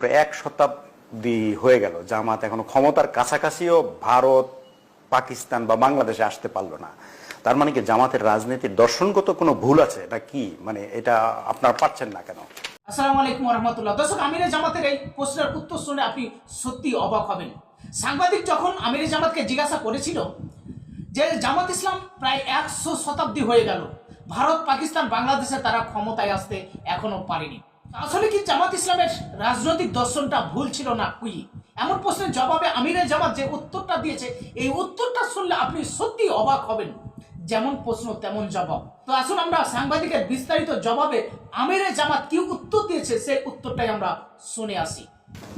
প্রায় এক শতাব্দী হয়ে গেল। জামাত এখনও ক্ষমতার কাছাকাছিও ভারত, পাকিস্তান বা বাংলাদেশে আসতে পারল না। তার মানে কি জামাতের রাজনীতির দর্শনগত কোনো ভুল আছে? না কি? মানে এটা আপনার পাচ্ছেন না কেন? আসসালামু আলাইকুম রহমতুল্লাহ দর্শক, আমিরে জামাতের এই প্রশ্নের উত্তর শুনে আপনি সত্যি অবাক হবেন। সাংবাদিক যখন আমিরে জামাতকে জিজ্ঞাসা করেছিল যে জামাত ইসলাম প্রায় একশো শতাব্দী হয়ে গেল, ভারত, পাকিস্তান, বাংলাদেশে তারা ক্ষমতায় আসতে এখনও পারেনি। আসলে কি জামাত ইসলামের রাজনৈতিক দর্শনটা ভুল ছিল না? কুই এমন প্রশ্নের জবাবে আমিরে জামাত যে উত্তরটা দিয়েছে এই উত্তরটা শুনলে আপনি সত্যি অবাক হবেন। যেমন প্রশ্ন তেমন জবাব। তো আসুন আমরা সাংবাদিকের বিস্তারিত জবাবে আমিরে জামাত কি উত্তর দিয়েছে সেই উত্তরটাই আমরা শুনে আসি।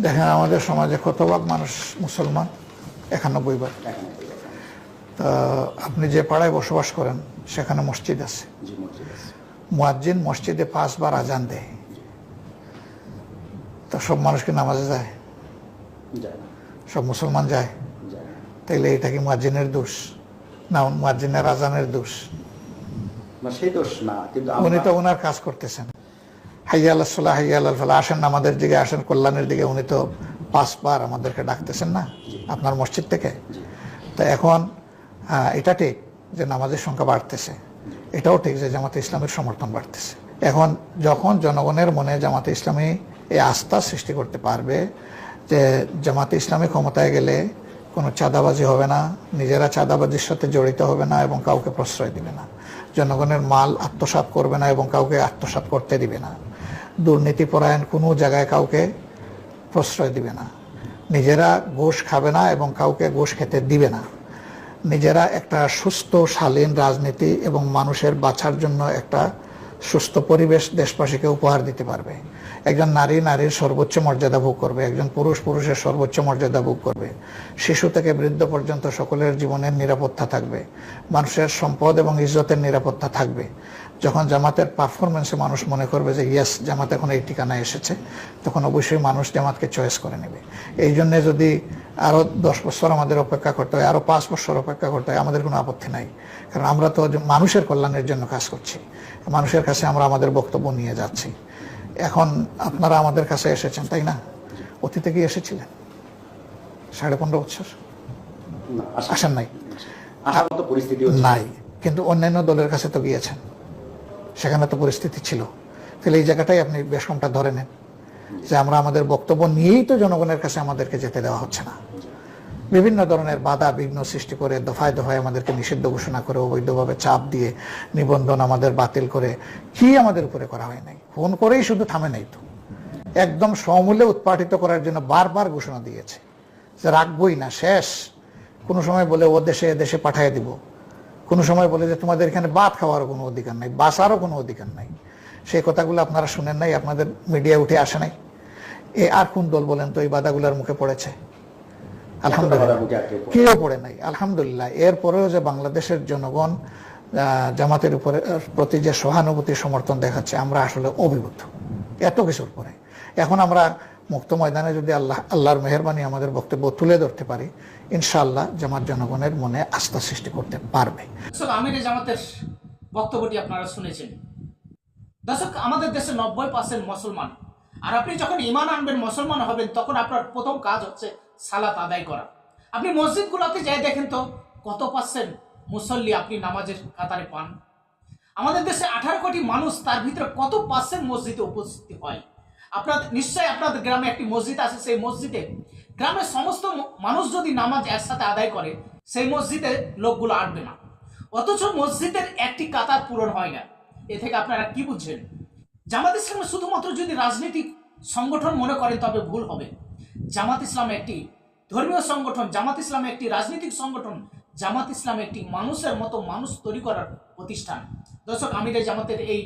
দেখেন আমাদের সমাজে কত ভাগ মানুষ মুসলমান? একানব্বই ভাগ তা আপনি যে পাড়ায় বসবাস করেন সেখানে মসজিদ আছে। জি মসজিদ আছে। মুয়াজ্জিন মসজিদে পাঁচবার আজান দেয়। তা সব মানুষকে নামাজে যায়? সব মুসলমান যায়? তাইলে এটা কি মুয়াজ্জিনের দোষ? না মুয়াজ্জিনের আজানের দোষ? উনি তো ওনার কাজ করতেছেন। হাইয়া আল্লাহ সাল্লাহ হাইয়া আল্লাহ ফাল্লাহ আসেন আমাদের দিকে আসেন কল্যাণের দিকে উনি তো পাঁচবার আমাদেরকে ডাকতেছেন না? আপনার মসজিদ থেকে? তো এখন এটা ঠিক যে নামাজের সংখ্যা বাড়তেছে। এটাও ঠিক যে জামাতে ইসলামের সমর্থন বাড়তেছে। এখন যখন জনগণের মনে জামাতে ইসলামী এই আস্থা সৃষ্টি করতে পারবে যে জামাতে ইসলামী ক্ষমতায় গেলে কোনো চাঁদাবাজি হবে না, নিজেরা চাঁদাবাজির সাথে জড়িত হবে না এবং কাউকে প্রশ্রয় দিবে না। জনগণের মাল আত্মসাৎ করবে না এবং কাউকে আত্মসাৎ করতে দিবে না। দুর্নীতিপরায়ণ কোনো জায়গায় কাউকে প্রশ্রয় দিবে না। নিজেরা ঘুষ খাবে না এবং কাউকে ঘুষ খেতে দিবে না। নিজেরা একটা সুস্থ, শালীন রাজনীতি এবং মানুষের বাঁচার জন্য একটা সুস্থ পরিবেশ দেশবাসীকে উপহার দিতে পারবে। একজন নারী নারীর সর্বোচ্চ মর্যাদা ভোগ করবে, একজন পুরুষ পুরুষের সর্বোচ্চ মর্যাদা ভোগ করবে। শিশু থেকে বৃদ্ধ পর্যন্ত সকলের জীবনের নিরাপত্তা থাকবে। মানুষের সম্পদ এবং ইজ্জতের নিরাপত্তা থাকবে। যখন জামাতের পারফরমেন্সে মানুষ মনে করবে যে ইয়েস জামাত এখন এই ঠিকানায় এসেছে, তখন অবশ্যই মানুষ জামাতকে চয়েস করে নেবে। এই জন্যে যদি আরও দশ বছর আমাদের অপেক্ষা করতে হয় আরও পাঁচ বছর অপেক্ষা করতে হয় আমাদের কোনো আপত্তি নাই। কারণ আমরা তো মানুষের কল্যাণের জন্য কাজ করছি মানুষের কাছে আমরা আমাদের বক্তব্য নিয়ে যাচ্ছি। এখন আপনারা আমাদের কাছে এসেছেন তাই না? অতীতে কি এসেছিলেন? সাড়ে পনেরো বছর? আসেন। নাই। পরিস্থিতি নাই কিন্তু অন্যান্য দলের কাছে তো গিয়েছেন। সেখানে তো পরিস্থিতি ছিল। তাহলে এই জায়গাটাই আপনি বেশ কমটা ধরে নেন। যে আমরা আমাদের বক্তব্য নিয়েই তো জনগণের কাছে আমাদেরকে যেতে দেওয়া হচ্ছে না। বিভিন্ন ধরনের বাধা বিঘ্ন সৃষ্টি করে দফায় দফায় আমাদেরকে নিষিদ্ধ ঘোষণা করে, অবৈধভাবে চাপ দিয়ে নিবন্ধন আমাদের বাতিল করে, কি আমাদের উপরে করা হয় নাই? ফোন করেই শুধু থামে নাই তো। একদম সমূলে উৎপাটিত করার জন্য বারবার ঘোষণা দিয়েছে যে রাখবই না, শেষ। কোনো সময় বলে ও দেশে দেশে পাঠিয়ে দিব। কোনো সময় বলে যে তোমাদের এখানে ভাত খাওয়ারও কোনো অধিকার নাই বাঁচারও কোনো অধিকার নাই। সেই কথাগুলো আপনারা শুনেন নাই, আপনাদের মিডিয়া উঠে আসে নাই। এ আর কোন দল বলেন তো এই বাধাগুলোর মুখে পড়েছে? আলহামদুলিল্লাহ। কেউ পড়ে নাই আলহামদুলিল্লাহ। এরপরেও যে বাংলাদেশের জনগণ জামাতের উপরে প্রতি যে সহানুভূতি সমর্থন দেখাচ্ছে আমরা আসলে অভিভূত এত কিছুর পরে। এখন আমরা মুক্ত ময়দানে যদি আল্লাহ আল্লাহর মেহরবানি আমাদের বক্তব্য তুলে ধরতে পারি ইনশাআল্লাহ জামাত জনগণের মনে আস্থা সৃষ্টি করতে পারবে। আমিরে জামাতের বক্তব্যটি আপনারা শুনেছেন। দর্শক আমাদের দেশে নব্বই পার্সেন্ট মুসলমান। আর আপনি যখন ইমান আনবেন মুসলমান হবেন তখন আপনার প্রথম কাজ হচ্ছে সালাত আদায় করা। আপনি মসজিদগুলোতে যাই দেখেন তো, কত পার্সেন্ট মুসল্লি আপনি নামাজের কাতারে পান? আমাদের দেশে আঠারো কোটি মানুষ, তার ভিতরে কত পার্সেন্ট মসজিদে উপস্থিত হয়? আপনার, নিশ্চয়ই আপনাদের গ্রামে একটি মসজিদ আছে, সেই মসজিদে গ্রামের সমস্ত মানুষ যদি নামাজ একসাথে আদায় করে, সেই মসজিদে লোকগুলো আসবে না। অথচ মসজিদের একটি কাতার পূরণ হয় না। এ থেকে আপনারা কি বুঝছেন? জামাত ইসলাম শুধুমাত্র যদি রাজনৈতিক সংগঠন মনে করেন, তবে ভুল হবে। জামাত ইসলাম একটি ধর্মীয় সংগঠন, জামাত ইসলাম একটি রাজনৈতিক সংগঠন, জামাত ইসলাম একটি মানুষের মতো মানুষ তৈরি করার প্রতিষ্ঠান। দর্শক আমিরের জামাতের এই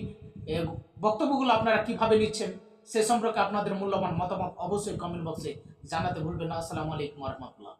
বক্তব্যগুলো আপনারা কীভাবে নিচ্ছেন সে সম্পর্কে আপনাদের মূল্যবান মতামত অবশ্যই কমেন্ট বক্সে জানাতে ভুলবেন না। আসসালামু আলাইকুম রহমতুল্লাহ।